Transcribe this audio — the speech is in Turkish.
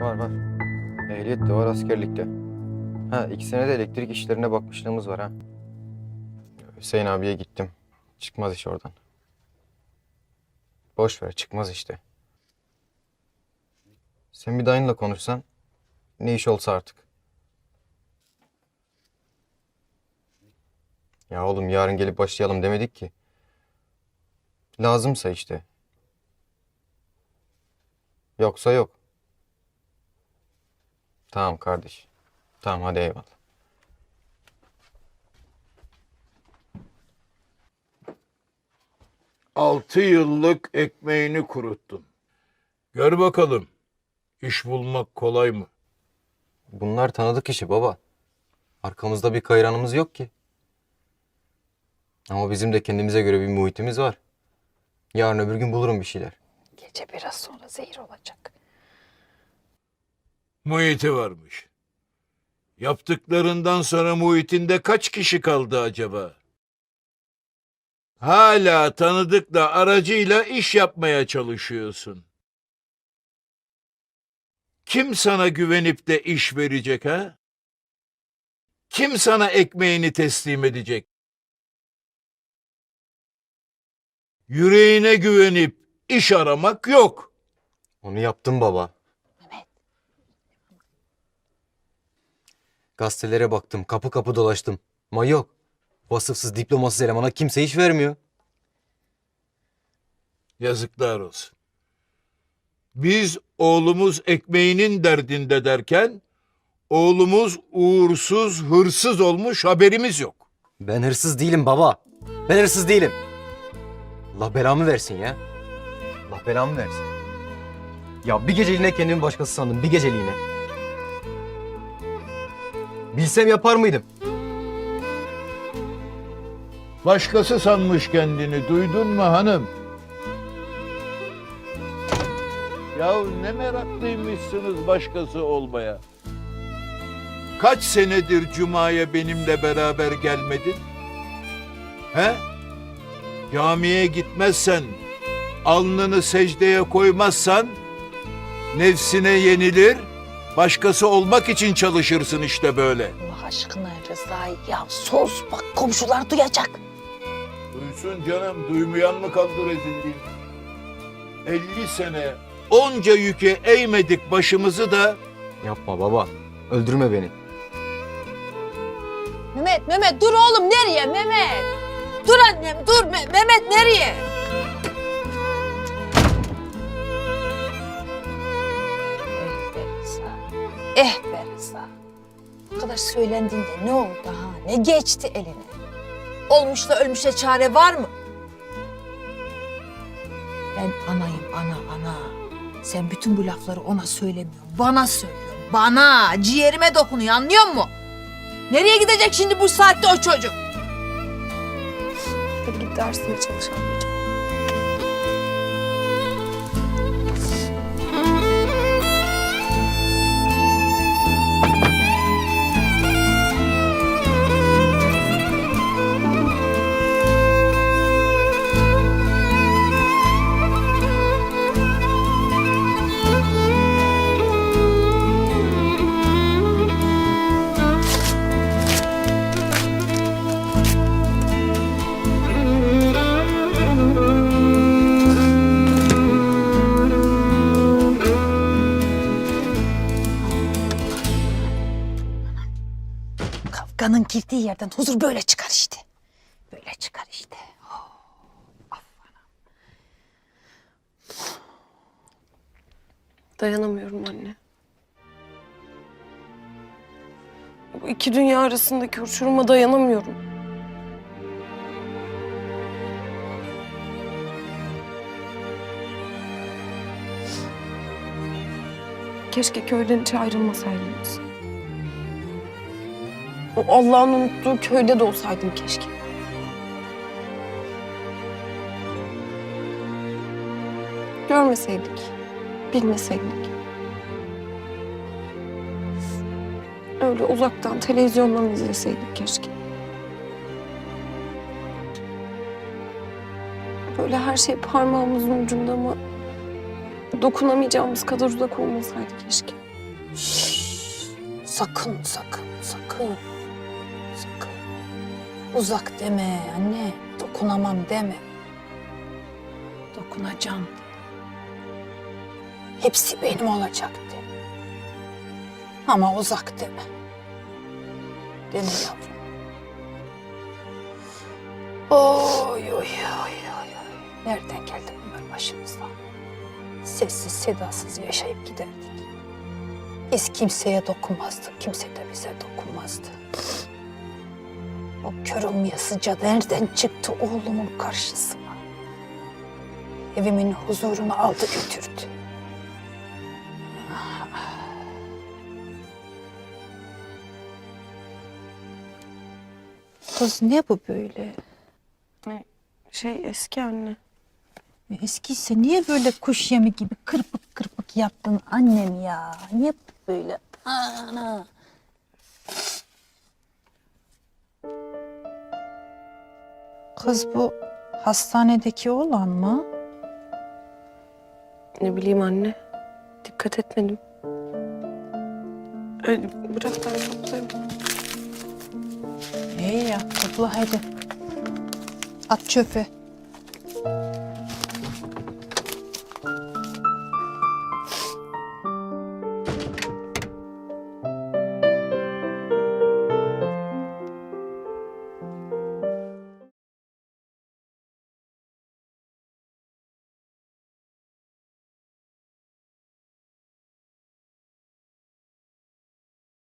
Var var. Ehliyet de var askerlikte. Ha iki sene de elektrik işlerine bakmışlığımız var ha. Hüseyin abiye gittim. Çıkmaz iş oradan. Boş ver çıkmaz işte. Sen bir dayınla konuşsan ne iş olsa artık. Ya oğlum yarın gelip başlayalım demedik ki. Lazımsa işte. Yoksa yok. Tamam kardeş. Tamam hadi eyvallah. Altı yıllık ekmeğini kuruttun. Gör bakalım, iş bulmak kolay mı? Bunlar tanıdık işi baba. Arkamızda bir kayranımız yok ki. Ama bizim de kendimize göre bir muhitimiz var. Yarın öbür gün bulurum bir şeyler. Gece biraz sonra zehir olacak. Muhiti varmış. Yaptıklarından sonra muhitinde kaç kişi kaldı acaba? Hala tanıdıkla aracıyla iş yapmaya çalışıyorsun. Kim sana güvenip de iş verecek ha? Kim sana ekmeğini teslim edecek? Yüreğine güvenip iş aramak yok. Onu yaptım baba. Mehmet. Gazetelere baktım, kapı kapı dolaştım. Ama yok. Vasıfsız, diplomasız elemana kimse iş vermiyor. Yazıklar olsun. Biz oğlumuz ekmeğinin derdinde derken oğlumuz uğursuz, hırsız olmuş haberimiz yok. Ben hırsız değilim baba. Ben hırsız değilim. Allah belamı versin ya. Allah belamı versin. Ya bir geceliğine kendimi başkası sandım. Bir geceliğine. Bilsem yapar mıydım? Başkası sanmış kendini duydun mu hanım? Ya ne meraklıymışsınız başkası olmaya. Kaç senedir Cuma'ya benimle beraber gelmedin? He? Camiye gitmezsen, alnını secdeye koymazsan, nefsine yenilir, başkası olmak için çalışırsın işte böyle. Allah aşkına Rıza'yı ya sus bak komşular duyacak. Duysun canım, duymayan mı kaldı rezilliğin? 50 sene onca yüke eğmedik başımızı da Yapma baba. Öldürme beni. Mehmet Mehmet dur oğlum nereye Mehmet? Dur annem dur Me- Mehmet nereye? Eh be Rıza. Bu kadar söylendin de ne oldu ha? Ne geçti eline? Olmuş da ölmüşe çare var mı? Ben anayım ana ana. Sen bütün bu lafları ona söylemiyorsun. Bana söylüyorsun. Bana. Ciğerime dokunuyor anlıyor musun? Nereye gidecek şimdi bu saatte o çocuk? Git dersine çalış Kavganın girdiği yerden huzur böyle çıkar işte. Böyle çıkar işte. Dayanamıyorum anne. Bu iki dünya arasındaki uçuruma dayanamıyorum. Keşke köyden hiç ayrılmasaydınız. O Allah'ın unuttuğu köyde de olsaydım keşke. Görmeseydik, bilmeseydik. Öyle uzaktan televizyondan izleseydik keşke. Böyle her şey parmağımızın ucunda ama dokunamayacağımız kadar uzak olmasaydı keşke. Sakın, sakın, sakın. Sakın. Uzak deme anne. Dokunamam deme. Dokunacağım de. Hepsi benim olacak de. Ama uzak deme. Deme yavrum. Oy oy oy oy. Nereden geldi bunlar başımıza? Sessiz sedasız yaşayıp giderdik. Biz kimseye dokunmazdık, kimse de bize dokunmazdı. O kör olmayasıca nereden çıktı oğlumun karşısına? Evimin huzurunu aldı götürdü. Kız ne bu böyle? Şey eski anne. Eskiyse niye böyle kuş yemi gibi kırpık kırpık yaptın annem ya? Niye böyle? Ana. Kız bu hastanedeki olan mı? Ne bileyim anne. Dikkat etmedim. Öyle bırak ben toplarım. İyi ya topla hadi. At çöpe.